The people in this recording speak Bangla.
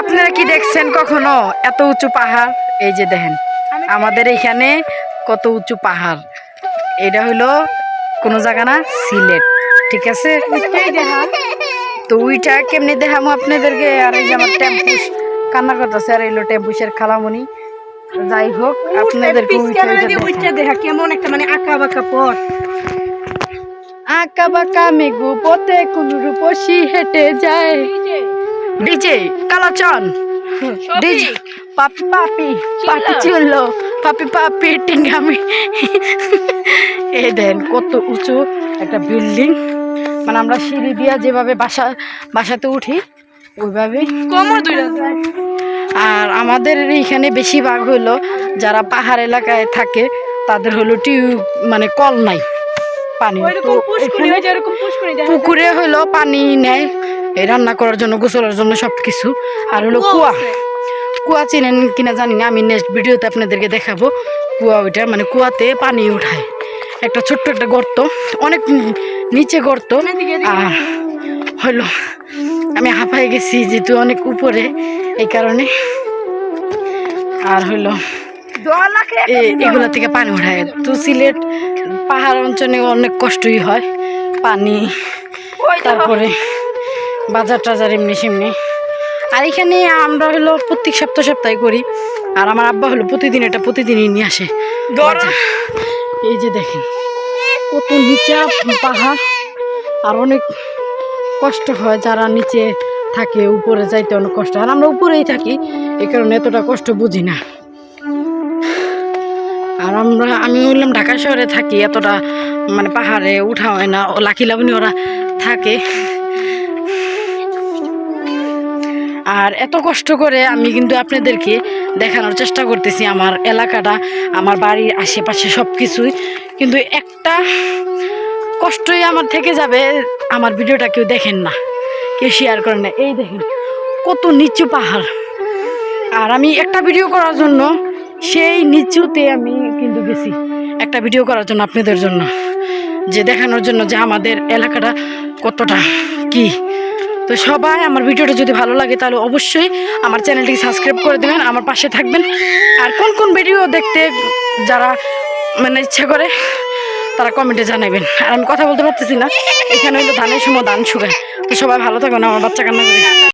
আপনারা কি দেখছেন কখনো? এত উঁচু পাহাড়? এই যে দেখেন আমাদের এখানে কত উঁচু পাহাড়। এটা হলো কোনো জায়গা না সিলেট ঠিক আছে? তো ওইটা কেমনি দেখামো আপনাদেরকে? আর এই যে আমার টেম্পুস কান্না করতেছে আর এলো টেম্পুসের খালামণি যাই হোক আপনাদেরকে ওইটা দেখা কেমন একটা মানে আঁকা বাঁকা পথ। আঁকা বাঁকা মেঘু পথে কোন রূপসী হেঁটে যায়। ডিজে কালাচন। ডিজে পাপি পাপি পাপি চুল্লো। পাপি পাপি টিঙ্গামি। এই দেন কত উঁচু একটা বিল্ডিং। মানে আমরা সিঁড়ি দিয়া যেভাবে বাসা বাসাতে উঠি ওইভাবে কোমর দুইটা। আর আমাদের এইখানে বেশিরভাগ হলো যারা পাহাড় এলাকায় থাকে তাদের হলো টিউব মানে কল নাই। পানি। পুকুরে হলো পানি নেয় এই রান্না করার জন্য গোসলের জন্য সব কিছু আর হলো কুয়া কুয়া। চিনেন কিনা জানি না আমি নেক্সট ভিডিওতে আপনাদেরকে দেখাবো। কুয়া ওইটা মানে কুয়াতে পানি উঠায়। একটা ছোট্ট একটা গর্ত অনেক নিচে গর্ত। আর হলো আমি হাঁপাই গেছি যেহেতু অনেক উপরে এই কারণে। আর হলো এগুলা থেকে পানি উঠায়। তো সিলেট পাহাড় অঞ্চলে অনেক কষ্টই হয় পানি। তারপরে বাজার টাজার এমনি সেমনি। আর এখানে আমরা হলো প্রত্যেক সপ্তাহ সপ্তাহে করি। আর আমার আব্বা হলো প্রতিদিন এটা প্রতিদিনই নিয়ে আসে। এই যে দেখেন কত নিচে পাহাড়। আর অনেক কষ্ট হয় যারা নিচে থাকে উপরে যাইতে অনেক কষ্ট। আর আমরা উপরেই থাকি এই কারণে এতটা কষ্ট বুঝি না। আর আমরা আমি বললাম ঢাকা শহরে থাকি এতটা মানে পাহাড়ে উঠা হয় না। ও লাকি লাবণী ওরা থাকে। আর এত কষ্ট করে আমি কিন্তু আপনাদেরকে দেখানোর চেষ্টা করতেছি আমার এলাকাটা, আমার বাড়ির আশেপাশে সব কিছুই কিন্তু একটা কষ্টই আমার থেকে যাবে, আমার ভিডিওটা কেউ দেখেন না, কেউ শেয়ার করেন না। এই দেখেন, কত নিচু পাহাড়। আর আমি একটা ভিডিও করার জন্য, সেই নিচুতে আমি কিন্তু গেছি। একটা ভিডিও করার জন্য আপনাদের জন্য, যে দেখানোর জন্য যে আমাদের এলাকাটা কতটা কি। তো সবাই আমার ভিডিওটা যদি ভালো লাগে তাহলে অবশ্যই আমার চ্যানেলটিকে সাবস্ক্রাইব করে দেবেন, আমার পাশে থাকবেন। আর কোন কোন ভিডিও দেখতে যারা মানে ইচ্ছে করে, তারা কমেন্টে জানাবেন। আর আমি কথা বলতে পারতেছি না। এখানে হলো ধানের সময় ধান শুকায় তো সবাই ভালো থাকবেন, আমার বাচ্চা কান্না করে।